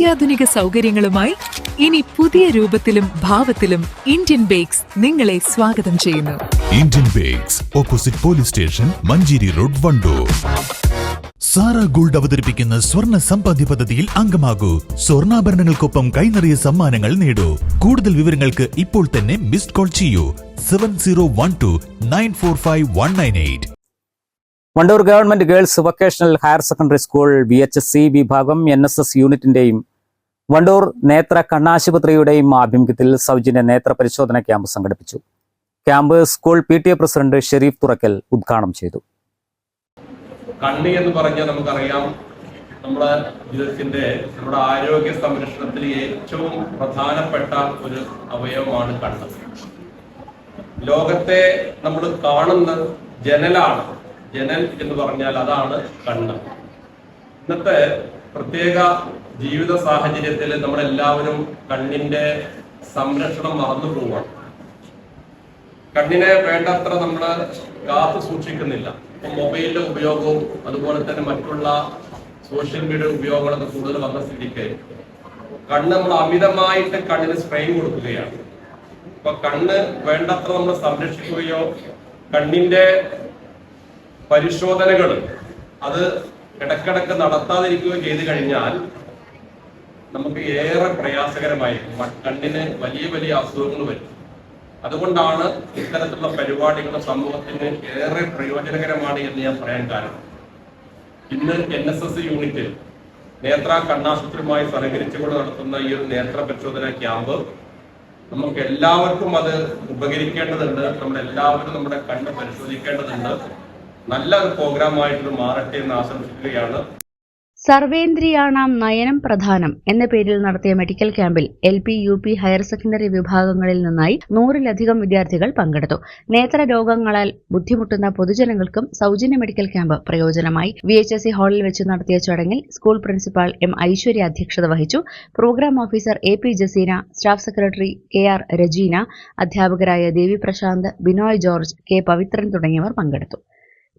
അത്യാധുനിക സൗകര്യങ്ങളുമായി ഇനി പുതിയ രൂപത്തിലും ഭാവത്തിലും ഇന്ത്യൻ ബേക്സ് നിങ്ങളെ സ്വാഗതം ചെയ്യുന്നു. Indian bakes opposite police station Manjeri road Wandoor. Zara gold അവതരിപ്പിക്കുന്ന സ്വർണ സമ്പാദ്യ പദ്ധതിയിൽ അംഗമാകൂ. സ്വർണാഭരണങ്ങൾക്കൊപ്പം കൈനിറിയ സമ്മാനങ്ങൾ നേടൂ. കൂടുതൽ വിവരങ്ങൾക്ക് ഇപ്പോൾ തന്നെ മിസ്ഡ് കോൾ ചെയ്യൂ. Seven zero one two nine four five one nine eight Wandoor government girls vocational higher secondary school B H S C വിഭാഗം എൻ എസ് എസ് യൂണിറ്റിന്റെയും വണ്ടൂർ നേത്ര കണ്ണാശുപത്രിയുടെയും ആഭിമുഖ്യത്തിൽ സൗജന്യ നേത്ര പരിശോധന ക്യാമ്പ് സംഘടിപ്പിച്ചു. Camp school P T A president Sharif Thurakkal ഉദ്ഘാടനം ചെയ്തു. കണ്ണ് എന്ന് പറഞ്ഞാൽ നമുക്കറിയാം നമ്മുടെ ജീവിതത്തിന്റെ നമ്മുടെ ആരോഗ്യ സംരക്ഷണത്തിൽ ഏറ്റവും പ്രധാനപ്പെട്ട ഒരു അവയവമാണ് കണ്ണ്. ലോകത്തെ നമ്മൾ കാണുന്ന ജനലാണ് ജനൽ എന്ന് പറഞ്ഞാൽ അതാണ് കണ്ണ്. ഇന്നത്തെ പ്രത്യേക ജീവിത സാഹചര്യത്തിൽ നമ്മളെല്ലാവരും കണ്ണിന്റെ സംരക്ഷണം മറന്നു പോവുകയാണ് കണ്ണിനെ വേണ്ടത്ര നമ്മൾ കാത്തു സൂക്ഷിക്കുന്നില്ല. ഇപ്പൊ മൊബൈലിന്റെ ഉപയോഗവും അതുപോലെ തന്നെ മറ്റുള്ള സോഷ്യൽ മീഡിയ ഉപയോഗങ്ങളൊക്കെ കൂടുതൽ വന്ന സ്ഥിതിക്ക് കണ്ണ് നമ്മൾ അമിതമായിട്ട് കണ്ണിന് സ്ട്രെയിൻ കൊടുക്കുകയാണ്. ഇപ്പൊ കണ്ണ് വേണ്ടത്ര നമ്മൾ സംരക്ഷിക്കുകയോ കണ്ണിന്റെ പരിശോധനകൾ അത് ഇടക്കിടക്ക് നടത്താതിരിക്കുകയോ ചെയ്തു കഴിഞ്ഞാൽ നമുക്ക് ഏറെ പ്രയാസകരമായിരിക്കും കണ്ണിന് വലിയ വലിയ അസുഖങ്ങൾ വരും. അതുകൊണ്ടാണ് ഇത്തരത്തിലുള്ള പരിപാടികൾ സമൂഹത്തിന് ഏറെ പ്രയോജനകരമാണ് എന്ന് ഞാൻ പറയാൻ കാരണം. ഇന്ന് എൻ എസ് എസ് യൂണിറ്റ് നേത്ര കണ്ണാശുപത്രിയുമായി സഹകരിച്ചുകൊണ്ട് നടത്തുന്ന ഈ ഒരു നേത്ര പരിശോധന ക്യാമ്പ് നമുക്ക് എല്ലാവർക്കും അത് ഉപകരിക്കേണ്ടതുണ്ട്. നമ്മളെല്ലാവരും നമ്മുടെ കണ്ണ് പരിശോധിക്കേണ്ടതുണ്ട്. നല്ലൊരു പ്രോഗ്രാമായിട്ട് മാറട്ടെ എന്ന് ആശംസിക്കുകയാണ്. സർവേന്ദ്രിയാണാം നയനം പ്രധാനം എന്ന പേരിൽ നടത്തിയ മെഡിക്കൽ ക്യാമ്പിൽ L P U P higher secondary വിഭാഗങ്ങളിൽ നിന്നായി നൂറിലധികം വിദ്യാർത്ഥികൾ പങ്കെടുത്തു. നേത്ര രോഗങ്ങളാൽ ബുദ്ധിമുട്ടുന്ന പൊതുജനങ്ങൾക്കും സൗജന്യ മെഡിക്കൽ ക്യാമ്പ് പ്രയോജനമായി. വി എച്ച് എസ് സി ഹാളിൽ വെച്ച് നടത്തിയ ചടങ്ങിൽ സ്കൂൾ പ്രിൻസിപ്പാൾ എം ഐശ്വര്യ അധ്യക്ഷത വഹിച്ചു. Program officer A P Jaseena staff secretary K R Rajeena അധ്യാപകരായ ദേവി പ്രശാന്ത് ബിനോയ് ജോർജ് കെ പവിത്രൻ തുടങ്ങിയവർ പങ്കെടുത്തു.